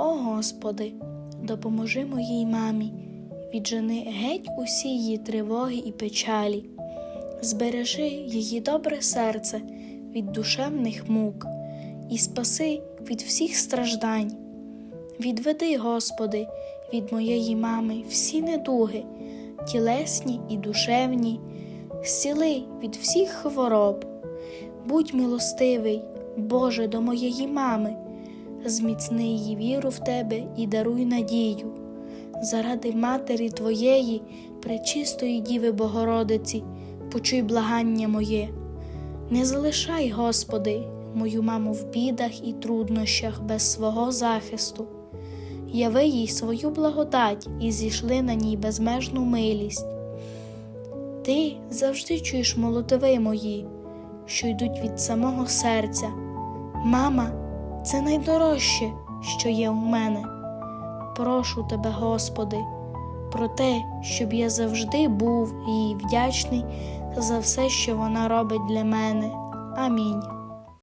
О Господи, допоможи моїй мамі, віджени геть усі її тривоги і печалі, збережи її добре серце від душевних мук і спаси від всіх страждань. Відведи, Господи, від моєї мами всі недуги, тілесні і душевні, зціли від всіх хвороб. Будь милостивий, Боже, до моєї мами, зміцни її віру в Тебе і даруй надію. Заради матері Твоєї, пречистої Діви Богородиці, почуй благання моє. Не залишай, Господи, мою маму в бідах і труднощах без свого захисту. Яви їй свою благодать і зійшли на ній безмежну милість. Ти завжди чуєш молотиви мої, що йдуть від самого серця. Мама, це найдорожче, що є у мене. Прошу тебе, Господи, про те, щоб я завжди був їй вдячний за все, що вона робить для мене. Амінь.